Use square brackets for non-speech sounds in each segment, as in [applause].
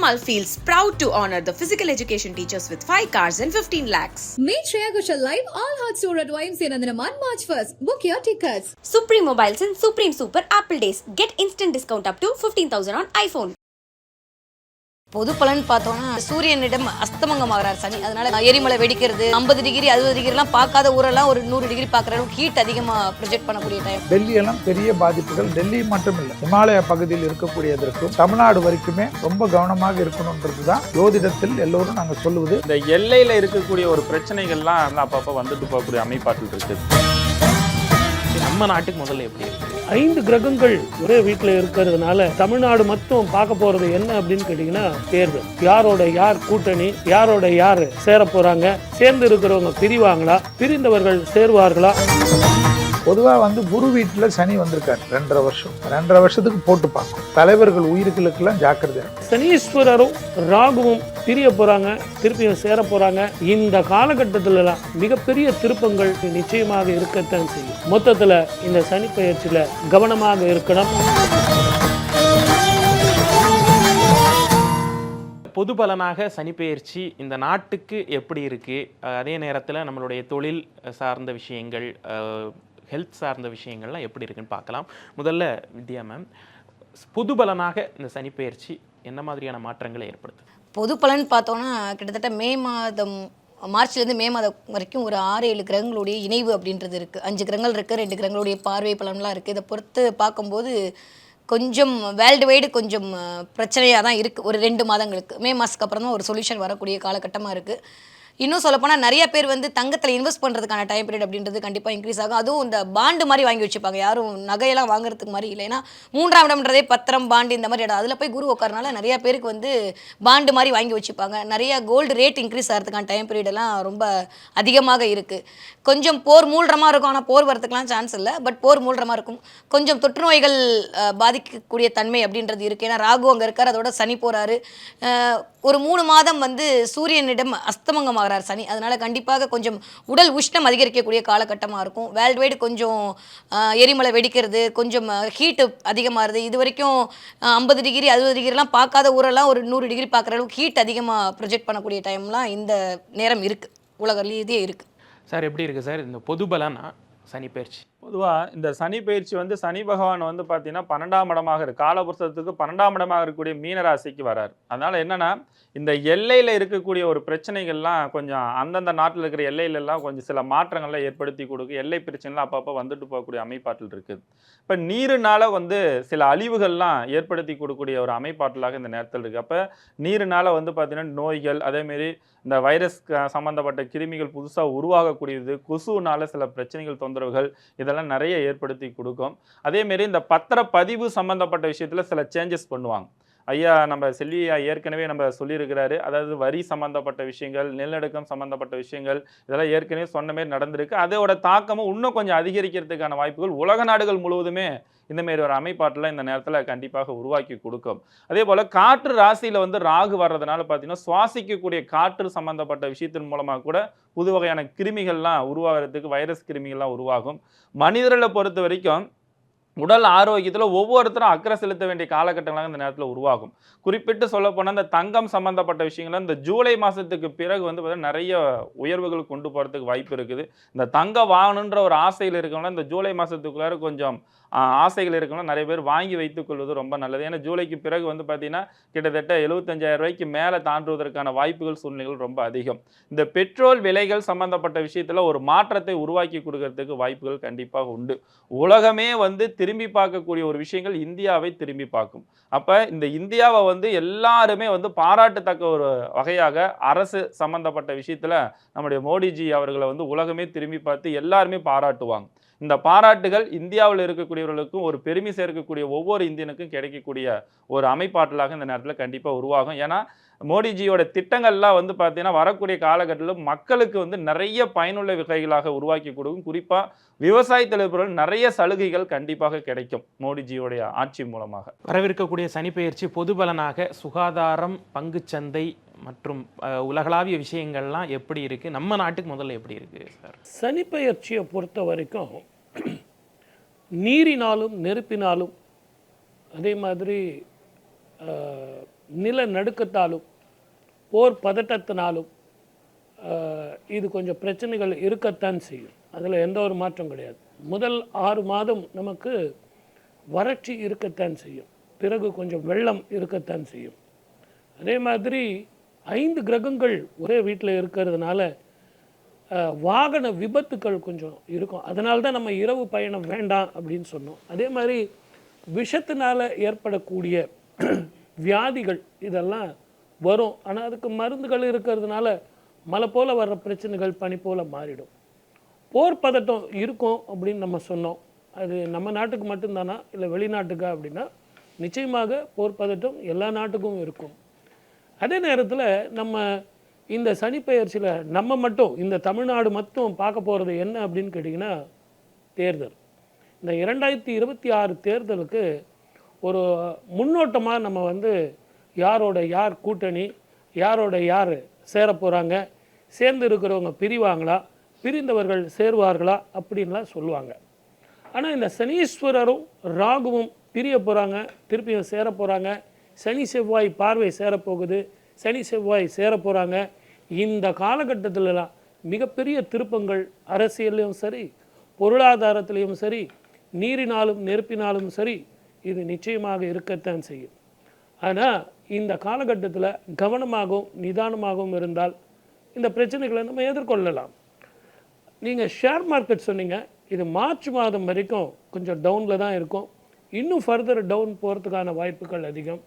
Piramal feels proud to honor the physical education teachers with 5 cars and 15 lakhs. Meet Shreya Ghoshal live all hot store at YMCA Nandanaman March 1st. Book your tickets. Supreme Mobiles and Supreme Super Apple Days. Get instant discount up to 15,000 on iPhone. பொது பலன் பார்த்தோம்னா சூரியனிடம் அஸ்தமங்கமாகிறார் சனி. அதனால எரிமலை வெடிக்கிறது ஐம்பது degree அறுபது டிகிரிலாம் பார்க்காத ஊரெல்லாம் ஒரு நூறு டிகிரி பார்க்குற அளவுக்கு ஹீட் அதிகமாக ப்ரொஜெக்ட் பண்ணக்கூடிய டைம் டெல்லி எல்லாம் பெரிய பாதிப்புகள். டெல்லி மட்டும் இல்லை இமாலய பகுதியில் இருக்கக்கூடியதற்கும் தமிழ்நாடு வரைக்குமே ரொம்ப கவனமாக இருக்கணுன்றது தான் ஜோதிடத்தில் எல்லோரும் நாங்கள் சொல்லுவது. இந்த எல்லையில இருக்கக்கூடிய ஒரு பிரச்சனைகள்லாம் அப்பப்போ வந்துட்டு போகக்கூடிய அமைப்பாற்றல் இருக்கு. நம்ம நாட்டுக்கு முதல்ல எப்படி இருக்கு? ஐந்து கிரகங்கள் ஒரே வீட்டில் இருக்கிறதுனால தமிழ்நாடு மட்டும் பார்க்க போறது என்ன அப்படின்னு கேட்டீங்கன்னா தேர்தல் யாரோட யார் கூட்டணி யாரோட யார் சேர போறாங்க? சேர்ந்து இருக்கிறவங்க பிரிவாங்களா? பிரிந்தவர்கள் சேருவார்களா? பொதுவாக வந்து குரு வீட்டில் சனி வந்திருக்காரு. ரெண்டரை வருஷம். ரெண்டரை வருஷத்துக்கு போட்டு பார்க்கும் தலைவர்கள் உயிருக்களுக்கெல்லாம் ஜாக்கிரதை. சனீஸ்வரரும் ராகுவும் பிரிய போறாங்க திருப்பியும் சேர போறாங்க. இந்த காலகட்டத்திலலாம் மிகப்பெரிய திருப்பங்கள் நிச்சயமாக இருக்கத்தான் செய்யும். மொத்தத்துல இந்த சனி பயிற்சியில கவனமாக இருக்கணும். பொது பலனாக சனிப்பெயர்ச்சி இந்த நாட்டுக்கு எப்படி இருக்கு? அஹ் அதே நேரத்தில் நம்மளுடைய தொழில் சார்ந்த விஷயங்கள் ஹெல்த் சார்ந்த விஷயங்கள்லாம் எப்படி இருக்குன்னு பார்க்கலாம். முதல்ல வித்யா மேம் பொது பலனாக இந்த சனிப்பெயர்ச்சி என்ன மாதிரியான மாற்றங்களை ஏற்படுத்தும்? பொது பலன் பார்த்தோன்னா கிட்டத்தட்ட மே மாதம் மார்ச்லேருந்து மே மாதம் வரைக்கும் ஒரு ஆறு ஏழு கிரகங்களுடைய இணைவு அப்படின்றது இருக்குது அஞ்சு கிரகங்கள் இருக்குது ரெண்டு கிரகங்களுடைய பார்வை பலன்லாம் இருக்குது இதை பொறுத்து பார்க்கும்போது கொஞ்சம் வேர்ல்டு வைடு கொஞ்சம் பிரச்சனையாக தான் இருக்குது ஒரு ரெண்டு மாதங்களுக்கு மே மாதத்துக்கு அப்புறம் தான் ஒரு சொல்யூஷன் வரக்கூடிய காலகட்டமாக இருக்குது இன்னும் சொல்லப்போனால் நிறைய பேர் வந்து தங்கத்தில் இன்வெஸ்ட் பண்ணுறதுக்கான டைம் பீரியட் அப்படின்றது கண்டிப்பாக இன்க்ரீஸ் ஆகும். அதுவும் இந்த பாண்டு மாதிரி வாங்கி வச்சுப்பாங்க. யாரும் நகையெல்லாம் வாங்குறதுக்கு மாதிரி இல்லை. ஏன்னா மூன்றாம் இடம்ன்றதே பத்திரம் பாண்டு இந்த மாதிரி இடம். அதில் போய் குரு உட்காரனால நிறைய பேருக்கு வந்து பாண்டு மாதிரி வாங்கி வச்சுப்பாங்க. நிறைய கோல்டு ரேட் இன்க்ரீஸ் ஆகிறதுக்கான டைம் பீரியடெல்லாம் ரொம்ப அதிகமாக இருக்குது கொஞ்சம் போர் மூழ்கிறமாக இருக்கும். ஆனால் போர் வரதுக்குலாம் சான்ஸ் இல்லை. பட் போர் மூழ்கிறமாக இருக்கும். கொஞ்சம் தொற்று நோய்கள் பாதிக்கக்கூடிய தன்மை அப்படின்றது இருக்குது ஏன்னா ராகு அங்கே இருக்கார். அதோட சனி போகிறாரு ஒரு மூணு மாதம் வந்து சூரியனிடம் அஸ்தமங்கமாக வரார் சனி. அதனால் கண்டிப்பாக கொஞ்சம் உடல் உஷ்ணம் அதிகரிக்கக்கூடிய காலகட்டமாக இருக்கும். வேர்ல்டு வைடு கொஞ்சம் எரிமலை வெடிக்கிறது கொஞ்சம் ஹீட்டு அதிகமாகிறது. இது வரைக்கும் ஐம்பது டிகிரி அறுபது டிகிரிலாம் பார்க்காத ஊரெல்லாம் ஒரு நூறு டிகிரி பார்க்குற அளவுக்கு ஹீட் அதிகமாக ப்ரொஜெக்ட் பண்ணக்கூடிய டைம்லாம் இந்த நேரம் இருக்குது உலக ரீதியே இருக்குது சார் எப்படி இருக்குது சார்? இந்த பொது பலனா பயிற்சி பொதுவாக இந்த சனி பயிற்சி வந்து சனி பகவான் வந்து பார்த்தீங்கன்னா பன்னெண்டாம் இடமாக இருக்கு. காலபுருஷத்துக்கு பன்னெண்டாம் இடமாக இருக்கக்கூடிய மீன ராசிக்கு வரார். அதனால் என்னென்னா இந்த எல்லையில் இருக்கக்கூடிய ஒரு பிரச்சனைகள்லாம் கொஞ்சம் அந்தந்த நாட்டில் இருக்கிற எல்லையிலெல்லாம் கொஞ்சம் சில மாற்றங்கள்லாம் ஏற்படுத்தி கொடுக்கு எல்லை பிரச்சனைலாம் அப்பப்போ வந்துட்டு போகக்கூடிய அமைப்பாற்றல் இருக்குது இப்போ நீருனால வந்து சில அழிவுகள்லாம் ஏற்படுத்தி கொடுக்கக்கூடிய ஒரு அமைப்பாற்றலாக இந்த நேரத்தில் இருக்குது அப்போ நீருனால வந்து பார்த்தீங்கன்னா நோய்கள் அதேமாரி இந்த வைரஸ் சம்மந்தப்பட்ட கிருமிகள் புதுசாக உருவாகக்கூடியது கொசுனால சில பிரச்சனைகள் தொந்தரவுகள் இதெல்லாம் நிறைய ஏற்படுத்தி கொடுக்கும். அதேமாரி இந்த பத்திரப்பதிவு சம்பந்தப்பட்ட விஷயத்தில் சில சேஞ்சஸ் பண்ணுவாங்க. ஐயா நம்ம செல்வி ஐயா ஏற்கனவே நம்ம சொல்லியிருக்கிறாரு. அதாவது வரி சம்பந்தப்பட்ட விஷயங்கள் நிலநடுக்கம் சம்பந்தப்பட்ட விஷயங்கள் இதெல்லாம் ஏற்கனவே சொன்ன மாதிரி நடந்திருக்கு. அதோட தாக்கமும் இன்னும் கொஞ்சம் அதிகரிக்கிறதுக்கான வாய்ப்புகள் உலக நாடுகள் முழுவதுமே இந்தமாரி ஒரு அமைப்பாட்டில் இந்த நேரத்தில் கண்டிப்பாக உருவாக்கி கொடுக்கும். அதே போல் காற்று ராசியில் வந்து ராகு வர்றதுனால பார்த்தீங்கன்னா சுவாசிக்கக்கூடிய காற்று சம்பந்தப்பட்ட விஷயத்தின் மூலமாக கூட புது வகையான கிருமிகள்லாம் உருவாகிறதுக்கு வைரஸ் கிருமிகள்லாம் உருவாகும். மனிதர்களை பொறுத்த வரைக்கும் உடல் ஆரோக்கியத்தில் ஒவ்வொருத்தரும் அக்கறை செலுத்த வேண்டிய காலகட்டங்களாக இந்த நேரத்தில் உருவாகும். குறிப்பிட்டு சொல்லப்போனால் இந்த தங்கம் சம்பந்தப்பட்ட விஷயங்கள் இந்த ஜூலை மாதத்துக்கு பிறகு வந்து பார்த்தீங்கன்னா நிறைய உயர்வுகள் கொண்டு போகிறதுக்கு வாய்ப்பு இருக்குது. இந்த தங்கம் வாங்கணுன்ற ஒரு ஆசையில் இருக்கவங்க இந்த ஜூலை மாதத்துக்குள்ளார கொஞ்சம் ஆசைகள் இருக்கணும். நிறைய பேர் வாங்கி வைத்துக் கொள்வது ரொம்ப நல்லது. ஏன்னா ஜூலைக்கு பிறகு வந்து பார்த்தீங்கன்னா கிட்டத்தட்ட எழுபத்தஞ்சாயிரம் ரூபாய்க்கு மேலே தாண்டுவதற்கான வாய்ப்புகள் சூழ்நிலைகள் ரொம்ப அதிகம். இந்த பெட்ரோல் விலைகள் சம்பந்தப்பட்ட விஷயத்தில் ஒரு மாற்றத்தை உருவாக்கி கொடுக்கறதுக்கு வாய்ப்புகள் கண்டிப்பாக உண்டு. உலகமே வந்து திரும்பி பார்க்கக்கூடிய ஒரு விஷயங்கள் இந்தியாவை திரும்பி பார்க்கும். அப்போ இந்த இந்தியாவை வந்து எல்லாருமே வந்து பாராட்டத்தக்க ஒரு வகையாக அரசு சம்பந்தப்பட்ட விஷயத்தில் நம்முடைய மோடிஜி அவர்களை வந்து உலகமே திரும்பி பார்த்து எல்லாருமே பாராட்டுவாங்க. இந்த பாராட்டுகள் இந்தியாவில் இருக்கக்கூடியவர்களுக்கும் ஒரு பெருமை சேர்க்கக்கூடிய ஒவ்வொரு இந்தியனுக்கும் கிடைக்கக்கூடிய ஒரு அமைப்பாற்றலாக இந்த நேரத்தில் கண்டிப்பாக உருவாகும். ஏன்னா மோடிஜியோட திட்டங்கள்லாம் வந்து பார்த்தீங்கன்னா வரக்கூடிய காலகட்டத்தில் மக்களுக்கு வந்து நிறைய பயனுள்ள வகைகளாக உருவாக்கி கொடுக்கும். குறிப்பாக விவசாயத்தில் இருப்பவர்கள் நிறைய சலுகைகள் கண்டிப்பாக கிடைக்கும் மோடிஜியோடைய ஆட்சி மூலமாக. வரவிருக்கக்கூடிய சனிப்பெயர்ச்சி பொது பலனாக சுகாதாரம் பங்குச்சந்தை மற்றும் உலகளாவிய விஷயங்கள்லாம் எப்படி இருக்கு? நம்ம நாட்டுக்கு முதல்ல எப்படி இருக்கு சார்? சனிப்பெயர்ச்சியை பொறுத்த வரைக்கும் [clears throat] நீரினாலும் நெருப்பினாலும் அதே மாதிரி ஆஹ், நிலநடுக்கத்தாலும் போர் பதட்டத்தினாலும் இது கொஞ்சம் பிரச்சனைகள் இருக்கத்தான் செய்யும். அதில் எந்த ஒரு மாற்றம் கிடையாது. முதல் ஆறு மாதம் நமக்கு வறட்சி இருக்கத்தான் செய்யும். பிறகு கொஞ்சம் வெள்ளம் இருக்கத்தான் செய்யும். அதே மாதிரி ஐந்து கிரகங்கள் ஒரே வீட்டில் இருக்கிறதுனால வாகன விபத்துக்கள் கொஞ்சம் இருக்கும். அதனால தான் நம்ம இரவு பயணம் வேண்டாம் அப்படின்னு சொன்னோம். அதே மாதிரி விஷத்தினால் ஏற்படக்கூடிய [clears throat] வியாதிகள் இதெல்லாம் வரும். ஆனால் அதுக்கு மருந்துகள் இருக்கிறதுனால மழை போல் வர்ற பிரச்சனைகள் பனி போல் மாறிடும். போர் பதட்டம் இருக்கும் அப்படின்னு நம்ம சொன்னோம். அது நம்ம நாட்டுக்கு மட்டும்தானா? இல்லை வெளிநாட்டுக்கா அப்படின்னா நிச்சயமாக போர் பதட்டம் எல்லா நாட்டுக்கும் இருக்கும். அதே நேரத்தில் நம்ம இந்த சனிப்பெயர்ச்சியில் நம்ம மட்டும் இந்த தமிழ்நாடு மட்டும் பார்க்க போகிறது என்ன அப்படின்னு கேட்டிங்கன்னா தேர்தல். இந்த இரண்டாயிரத்தி இருபத்தி ஆறு தேர்தலுக்கு ஒரு முன்னோட்டமாக நம்ம வந்து யாரோட யார் கூட்டணி யாரோட யார் சேர போகிறாங்க சேர்ந்து இருக்கிறவங்க பிரிவாங்களா பிரிந்தவர்கள் சேருவார்களா அப்படின்லாம் சொல்லுவாங்க. ஆனால் இந்த சனீஸ்வரரும் ராகுவும் பிரிய போகிறாங்க திருப்பியும் சேர போகிறாங்க சனி செவ்வாய் பார்வை சேரப்போகுது சனி செவ்வாய் சேர போகிறாங்க இந்த காலகட்டத்திலலாம் மிகப்பெரிய திருப்பங்கள் அரசியல்லையும் சரி பொருளாதாரத்திலையும் சரி நீரினாலும் நெருப்பினாலும் சரி இது நிச்சயமாக இருக்கத்தான் செய்யும். ஆனால் இந்த காலகட்டத்தில் கவனமாகவும் நிதானமாகவும் இருந்தால் இந்த பிரச்சனைகளை நம்ம எதிர்கொள்ளலாம். நீங்கள் ஷேர் மார்க்கெட் சொன்னீங்க இது மார்ச் மாதம் வரைக்கும் கொஞ்சம் டவுனில் தான் இருக்கும். இன்னும் ஃபர்தர் டவுன் போகிறதுக்கான வாய்ப்புகள் அதிகம்.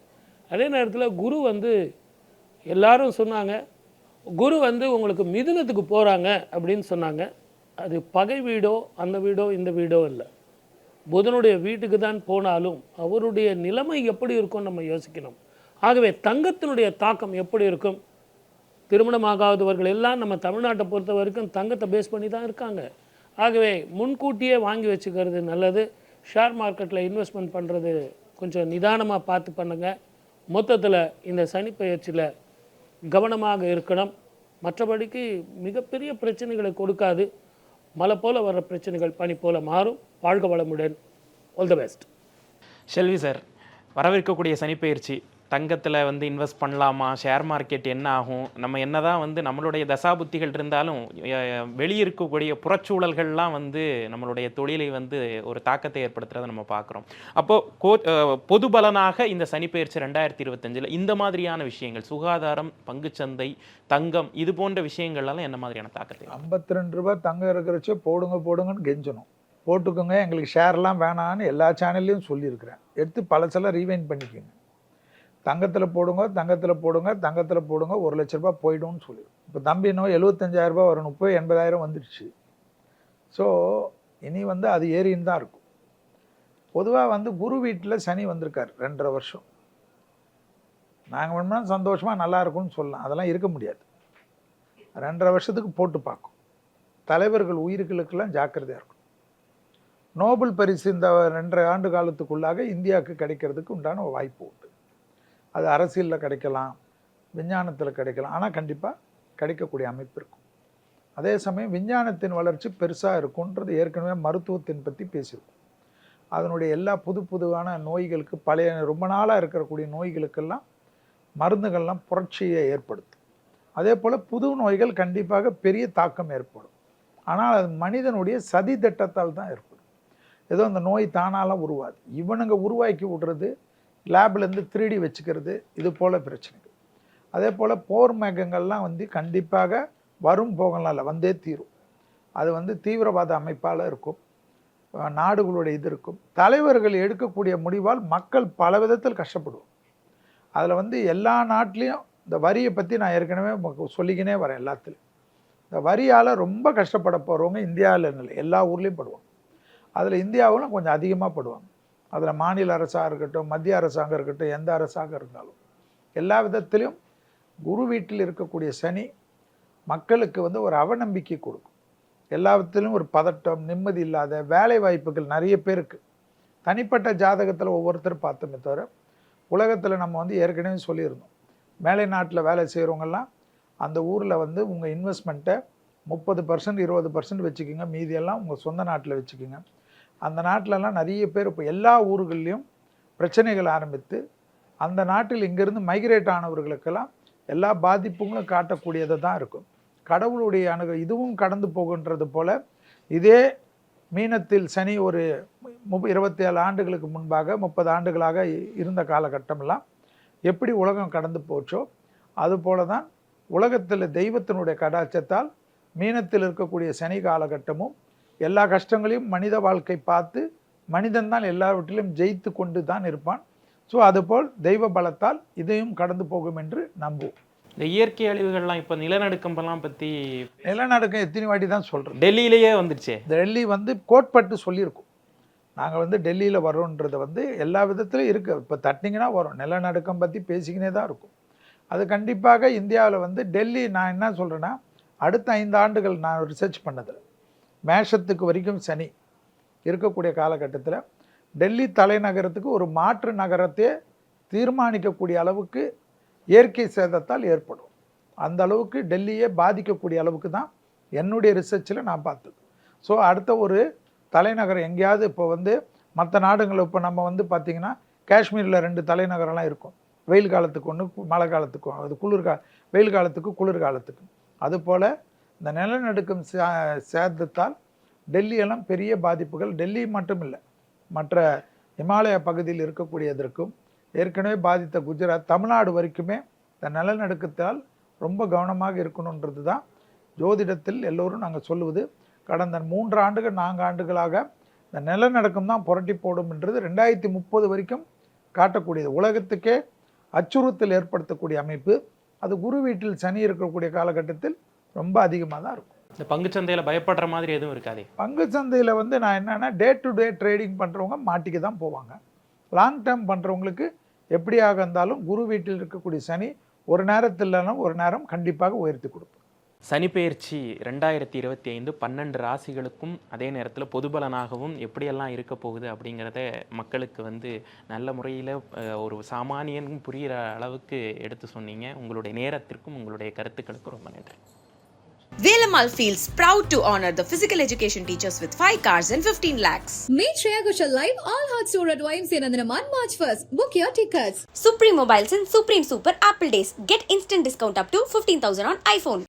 அதே நேரத்தில் குரு வந்து எல்லாரும் சொன்னாங்க குரு வந்து உங்களுக்கு மிதுனத்துக்கு போகிறாங்க அப்படின்னு சொன்னாங்க. அது பகை வீடோ அந்த வீடோ இந்த வீடோ இல்லை. புதனுடைய வீட்டுக்கு தான் போனாலும் அவருடைய நிலைமை எப்படி இருக்கும் நம்ம யோசிக்கணும். ஆகவே தங்கத்தினுடைய தாக்கம் எப்படி இருக்கும்? திருமணமாகாதவர்கள் எல்லாம் நம்ம தமிழ்நாட்டை பொறுத்த வரைக்கும் தங்கத்தை பேஸ் பண்ணி தான் இருக்காங்க. ஆகவே முன்கூட்டியே வாங்கி வச்சுக்கிறது நல்லது. ஷேர் மார்க்கெட்டில் இன்வெஸ்ட்மெண்ட் பண்ணுறது கொஞ்சம் நிதானமாக பார்த்து பண்ணுங்கள் மொத்தத்தில் இந்த சனிப்பயிற்சியில் கவனமாக இருக்கணும். மற்றபடிக்கு மிகப்பெரிய பிரச்சனைகளை கொடுக்காது. மழை போல் வர்ற பிரச்சனைகள் பனி போல் மாறும். வாழ்க வளமுடன். All the best Selvi sir வரவிருக்கக்கூடிய சனிப்பயிற்சி தங்கத்தில் வந்து இன்வெஸ்ட் பண்ணலாமா? ஷேர் மார்க்கெட் என்ன ஆகும்? நம்ம என்ன தான் வந்து நம்மளுடைய தசாபுத்திகள் இருந்தாலும் வெளியிருக்கக்கூடிய இருக்கக்கூடிய புறச்சூழல்கள்லாம் வந்து நம்மளுடைய தொழிலை வந்து ஒரு தாக்கத்தை ஏற்படுத்துறதை நம்ம பார்க்குறோம். அப்போது கோ பொது பலனாக இந்த சனிப்பெயர்ச்சி ரெண்டாயிரத்தி இருபத்தஞ்சில் இந்த மாதிரியான விஷயங்கள் சுகாதாரம் பங்குச்சந்தை தங்கம் இது போன்ற விஷயங்கள்லாம் என்ன மாதிரியான தாக்கத்தை ஐம்பத்தி ரெண்டு ரூபாய் தங்கம் இருக்கிறச்ச போடுங்க போடுங்கன்னு கெஞ்சணும் போட்டுக்கோங்க எங்களுக்கு ஷேர்லாம் வேணான்னு எல்லா சேனல்லையும் சொல்லியிருக்கிறேன். எடுத்து பழசெல்லாம் ரீவைண்ட் பண்ணிக்கோங்க. தங்கத்தில் போடுங்க தங்கத்தில் போடுங்க தங்கத்தில் போடுங்க ஒரு லட்ச ரூபாய் போய்டும்னு சொல்லி இப்போ தம்பி இன்னும் எழுபத்தஞ்சாயிரம் ரூபாய் வரும் முப்பது எண்பதாயிரம் வந்துடுச்சு ஸோ இனி வந்து அது ஏறின்னு தான் இருக்கும். பொதுவாக வந்து குரு வீட்டில் சனி வந்திருக்கார் ரெண்டரை வருஷம். நாங்கள் வேணும்னா சந்தோஷமாக நல்லா இருக்கும்னு சொல்லலாம். அதெல்லாம் இருக்க முடியாது. ரெண்டரை வருஷத்துக்கு போட்டு பார்க்கும். தலைவர்கள் உயிருக்களுக்கெல்லாம் ஜாக்கிரதையாக இருக்கும். நோபல் பரிசு இந்த ரெண்டரை ஆண்டு காலத்துக்குள்ளாக இந்தியாவுக்கு கிடைக்கிறதுக்கு உண்டான ஒரு வாய்ப்பு உண்டு. அது அரசியலில் கிடைக்கலாம் விஞ்ஞானத்தில் கிடைக்கலாம். ஆனால் கண்டிப்பாக கிடைக்கக்கூடிய அமைப்பு இருக்கும். அதே சமயம் விஞ்ஞானத்தின் வளர்ச்சி பெருசாக இருக்குன்றது ஏற்கனவே மருத்துவத்தின் பற்றி பேசியிருக்கோம். அதனுடைய எல்லா புது புதுவான நோய்களுக்கு பழைய ரொம்ப நாளாக இருக்கக்கூடிய நோய்களுக்கெல்லாம் மருந்துகள்லாம் புரட்சியை ஏற்படுத்தும். அதே போல் புது நோய்கள் கண்டிப்பாக பெரிய தாக்கம் ஏற்படும். ஆனால் அது மனிதனுடைய சதி திட்டத்தால் தான் ஏற்படும். ஏதோ அந்த நோய் தானாலாம் உருவாது. இவனுங்க உருவாக்கி விடுறது லேப்லேருந்து த்ரீடி வச்சுக்கிறது இது போல் பிரச்சனைகள். அதே போல் போர் மேகங்கள்லாம் வந்து கண்டிப்பாக வரும் போகலாம் இல்லை வந்தே தீரும். அது வந்து தீவிரவாத அமைப்பால் இருக்கும். நாடுகளுடைய இது இருக்கும். தலைவர்கள் எடுக்கக்கூடிய முடிவால் மக்கள் பல விதத்தில் கஷ்டப்படுவோம் அதில் வந்து எல்லா நாட்டிலையும் இந்த வரியை பற்றி நான் ஏற்கனவே சொல்லிக்கினே வரேன் எல்லாத்துலேயும். இந்த வரியால் ரொம்ப கஷ்டப்பட போகிறவங்க இந்தியாவில் இல்லை எல்லா ஊர்லேயும் படுவாங்க. அதில் இந்தியாவிலும் கொஞ்சம் அதிகமாக படுவாங்க. அதில் மாநில அரசாக இருக்கட்டும் மத்திய அரசாங்கம் இருக்கட்டும் எந்த அரசாக இருந்தாலும். எல்லா விதத்திலையும் குரு வீட்டில் இருக்கக்கூடிய சனி மக்களுக்கு வந்து ஒரு அவநம்பிக்கை கொடுக்கும். எல்லா விதத்திலும் ஒரு பதட்டம் நிம்மதி இல்லாத வேலை வாய்ப்புகள் நிறைய பேருக்கு. தனிப்பட்ட ஜாதகத்தில் ஒவ்வொருத்தரும் பார்த்தோமே தவிர உலகத்தில் நம்ம வந்து ஏற்கனவே சொல்லியிருந்தோம். மேலை நாட்டில் வேலை செய்கிறவங்கெல்லாம் அந்த ஊரில் வந்து உங்கள் இன்வெஸ்ட்மெண்ட்டை முப்பது பர்சன்ட் இருபது பர்சன்ட் வச்சுக்கோங்க. மீதியெல்லாம் உங்கள் சொந்த நாட்டில் வச்சுக்கோங்க. அந்த நாட்டிலலாம் நிறைய பேர் இப்போ எல்லா ஊர்கள்லேயும் பிரச்சனைகள் ஆரம்பித்து அந்த நாட்டில் இங்கேருந்து மைக்ரேட் ஆனவர்களுக்கெல்லாம் எல்லா பாதிப்புகளும் காட்டக்கூடியதை தான் இருக்கும். கடவுளுடைய அணுகு இதுவும் கடந்து போகின்றது போல இதே மீனத்தில் சனி ஒரு முப்ப இருபத்தி ஏழு ஆண்டுகளுக்கு முன்பாக முப்பது ஆண்டுகளாக இ- இருந்த காலகட்டமெல்லாம் எப்படி உலகம் கடந்து போச்சோ அதுபோல தான் உலகத்தில் தெய்வத்தினுடைய கடாச்சத்தால் மீனத்தில் இருக்கக்கூடிய சனி காலகட்டமும் எல்லா கஷ்டங்களையும் மனித வாழ்க்கை பார்த்து மனிதன் தான் எல்லாவற்றிலும் ஜெயித்து கொண்டு தான் இருப்பான். ஸோ அதுபோல் தெய்வ பலத்தால் இதையும் கடந்து போகும் என்று நம்புவோம். இந்த இயற்கை அழிவுகள்லாம் இப்போ நிலநடுக்கம்பெல்லாம் பற்றி நிலநடுக்கம் எத்தனை வாட்டி தான் சொல்கிறோம் டெல்லியிலேயே வந்துடுச்சே டெல்லி வந்து கோட்பட்டு சொல்லியிருக்கோம். நாங்கள் வந்து டெல்லியில் வரோன்றது வந்து எல்லா விதத்துலையும் இருக்குது இப்போ தட்டிங்கன்னா வரும். நிலநடுக்கம் பற்றி பேசிக்கினே தான் இருக்கும். அது கண்டிப்பாக இந்தியாவில் வந்து டெல்லி நான் என்ன சொல்கிறேன்னா அடுத்த ஐந்து ஆண்டுகள் நான் ரிசர்ச் பண்ணதில். மேஷத்துக்கு வரைக்கும் சனி இருக்கக்கூடிய காலகட்டத்தில் டெல்லி தலைநகரத்துக்கு ஒரு மாற்று நகரத்தையே தீர்மானிக்கக்கூடிய அளவுக்கு இயற்கை சேதத்தால் ஏற்படும். அந்த அளவுக்கு டெல்லியே பாதிக்கக்கூடிய அளவுக்கு தான் என்னுடைய ரிசர்ச்சில் நான் பார்த்தது. ஸோ அடுத்த ஒரு தலைநகரம் எங்கேயாவது இப்போ வந்து மற்ற நாடுகள் இப்போ நம்ம வந்து பார்த்திங்கன்னா காஷ்மீரில் ரெண்டு தலைநகரம்லாம் இருக்கும். வெயில் காலத்துக்கு ஒன்று மழை காலத்துக்கும் அது குளிர்கா வெயில் காலத்துக்கு குளிர் காலத்துக்கு அதுபோல் இந்த நிலநடுக்கம் சே சேதத்தால் டெல்லியெல்லாம் பெரிய பாதிப்புகள். டெல்லி மட்டும் இல்லை மற்ற இமாலய பகுதியில் இருக்கக்கூடியதற்கும் ஏற்கனவே பாதித்த குஜராத் தமிழ்நாடு வரைக்குமே இந்த நிலநடுக்கத்தால் ரொம்ப கவனமாக இருக்கணுன்றது தான் ஜோதிடத்தில் எல்லோரும் நாங்கள் சொல்லுவது. கடந்த மூன்று ஆண்டுகள் நான்கு ஆண்டுகளாக இந்த நிலநடுக்கம் தான் புரட்டி போடும் என்றது ரெண்டாயிரத்தி முப்பது வரைக்கும் காட்டக்கூடியது. உலகத்துக்கே அச்சுறுத்தல் ஏற்படுத்தக்கூடிய அமைப்பு. அது குரு வீட்டில் சனி இருக்கக்கூடிய காலகட்டத்தில் ரொம்ப அதிகமாக தான் இருக்கும். இந்த பங்குச்சந்தையில் பயப்படுற மாதிரி எதுவும் இருக்காதே? பங்கு சந்தையில் வந்து நான் என்னென்னா டே டு டே ட்ரேடிங் பண்ணுறவங்க மாட்டிக்க தான் போவாங்க. லாங் டேர்ம் பண்ணுறவங்களுக்கு எப்படியாக இருந்தாலும் குரு வீட்டில் இருக்கக்கூடிய சனி ஒரு நேரத்தில் இல்லைன்னா ஒரு நேரம் கண்டிப்பாக உயர்த்தி கொடுக்கும் சனி பெயர்ச்சி ரெண்டாயிரத்தி இருபத்தி ஐந்து பன்னெண்டு ராசிகளுக்கும் அதே நேரத்தில் பொதுபலனாகவும் எப்படியெல்லாம் இருக்க போகுது அப்படிங்கிறத மக்களுக்கு வந்து நல்ல முறையில் ஒரு சாமானியன் புரிகிற அளவுக்கு எடுத்து சொன்னீங்க. உங்களுடைய நேரத்திற்கும் உங்களுடைய கருத்துக்களுக்கும் ரொம்ப நன்றி. Velamal feels proud to honor the physical education teachers with 5 cars and 15 lakhs. Meet Shreya Ghoshal live all hearts tour at YMCA Nandanaman March 1st. Book your tickets. Supreme Mobiles and Supreme Super Apple Days. Get instant discount up to 15,000 on iPhone.